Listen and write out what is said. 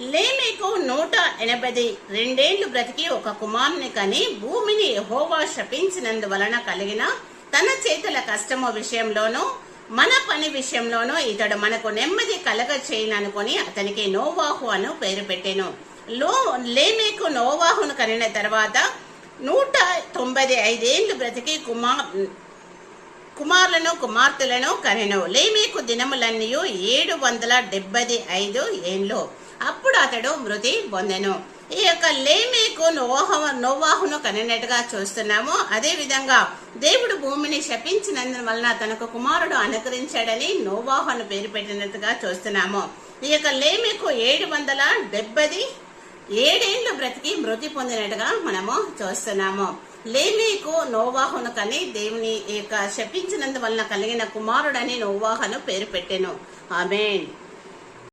లేమేకు నూట ఎనభై రెండేళ్ళు బ్రతికి ఒక కుమారుని కని భూమిని యెహోవా శపించినందువలన కలిగిన తన చేతుల కష్టము విషయంలోనూ మన పని విషయంలోనూ ఇతడు మనకు నెమ్మది కలగ చేయననుకొని అతనికి నోవాహు అను పేరు పెట్టాను. లో లేమేకు నోవాహును కనిన తర్వాత నూట తొంభై ఐదేళ్ళు బ్రతికి కుమార్ కుమారులను కుమార్తెలను కనెను. లేమేకు దినములన్నీ ఏడు వందల డెబ్బై ఐదు ఏండ్లు. అప్పుడు అతడు మృతి పొందెను. ఈ యొక్క లేమేకు నోవాహ నోవాహును కనినట్టుగా చూస్తున్నాము. అదేవిధంగా దేవుడు భూమిని శపించినందు వలన తనకు కుమారుడు అనుకరించాడని నోవాహు అని పేరు పెట్టినట్టుగా చూస్తున్నాము. ఈ యొక్క లేమేకు ఏడు వందల డెబ్బది ఏడేళ్ళు బ్రతికి మృతి పొందినట్టుగా మనము చూస్తున్నాము. లేమీకు నోవాహును కని దేవుని ఈ యొక్క శపించినందు వలన కలిగిన కుమారుడని నోవాహను పేరు పెట్టెను. ఆమెన్.